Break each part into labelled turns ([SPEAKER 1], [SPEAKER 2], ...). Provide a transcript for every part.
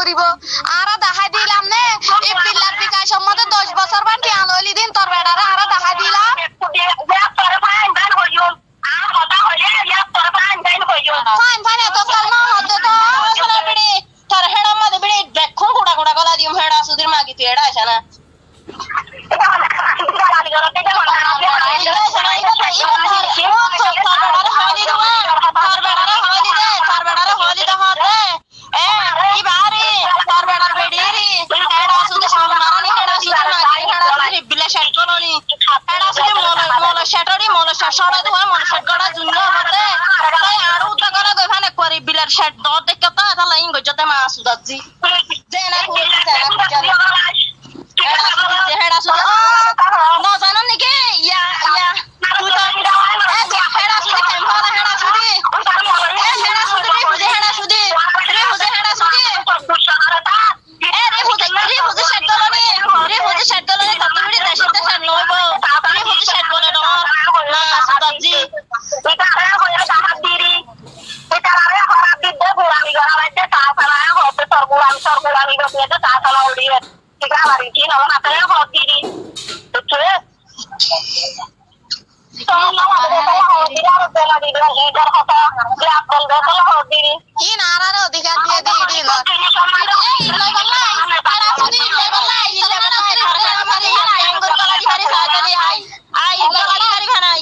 [SPEAKER 1] পড়িব আর দেখাই দিলাম নে। এই বিল্লার বিকাশ সম্বন্ধে দশ বছর বান টিয়া লইলি দিন তোর বেড়ারে। আর দেখাই দিলাম। ফাইন ফাইন, এত কাল না হতে তো।
[SPEAKER 2] আসলে বিড়ি, তার হেডা মধ্যে বিড়ি দেখুন কুড়া কুড়া গলা দিম, হেডা সুদির মাগি তুই হেডা আছে না। শেট দর দেখতে তো তাহলে ইঙ্গ জতে মা
[SPEAKER 1] ই নারার অধিকার দিয়ে দিয়ে দিল এই লই বলাই পাড়া সুদি লই বলাই ইলে না করে করে মারি হাই আঙ্গুর গলা দি হারি সাজালি হাই
[SPEAKER 2] আই গলা দি হারি ভানাই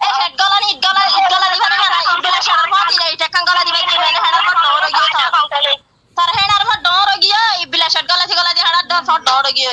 [SPEAKER 2] এ শেট গলা নি গলা গলা দি হারি ভানাই ইবিলা শার ফাতি নাই টেকাং গলা দি বাইতে মেনে হাড়া ফট ডর গিয়ে থা তার হেডার ফট ডর গিয়ে ইবিলা শেট গলা দি গলা দি হাড়া ডর ফট ডর গিয়ে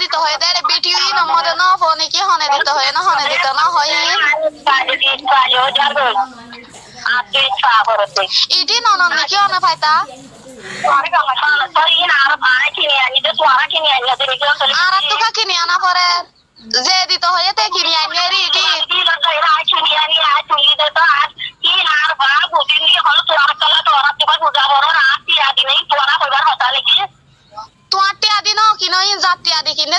[SPEAKER 1] দিতে হয় দে বেটি ই নম্বরে ন ফোনে কি হনে দিতে হয় না হনে দিতে না হয় ইটি ননন নাকি অনে ফাইতা আর তুকা কিনি আনা পরে যে দিতে হয় তে কিনি আনি রে ইটি তোমার টিয়া দিন কিনো ইন জাতি আদি কিনে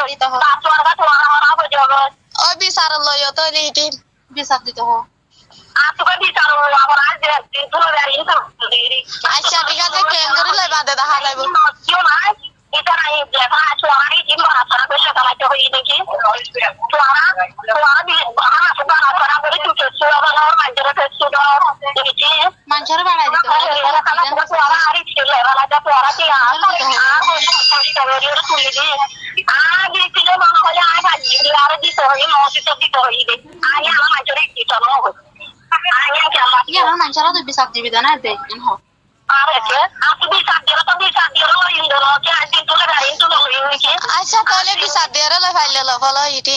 [SPEAKER 1] ওই বিচারল লই তো লিটি
[SPEAKER 2] বিচার দিতে হো
[SPEAKER 1] আচ্ছা ঠিক আছে কেন করে লই বাদে দেখা যাইব
[SPEAKER 2] মানুষের বাড়াই দিতে হো ইয়ার মানুষেরা তো বিচার দিবি না দেখেন হো
[SPEAKER 1] আচ্ছা তাহলে বিচার দিয়ে লই ফাইলে লো ফলো ইটি।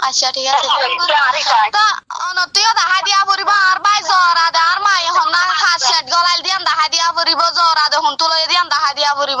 [SPEAKER 1] আচ্ছা ঠিক আছে। তো অনতিও দেখা দিয়া পড়িব আর বাই জরা দে আর মাই হন না হাত সেট গলাইল দিয়ান দেখা দিয়া পড়িব জরা দে হুন তুলাই দিয়ান দেখা দিয়া পড়িব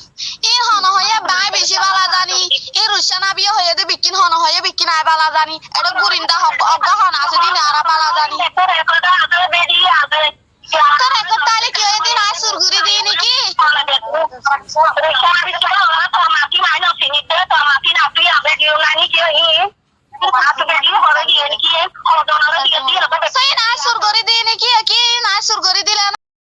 [SPEAKER 1] ই রুশানা বিয়ে হয়ে দে বিকিন হন হয়ে বিকিন আয় বালা জানি এটা গুরিন্দা অজ্ঞা হন আছে দিন আর বালা জানি তোর একর তাহলে কি হয়ে দিন আয় সুরগুরি দিয়ে নাকি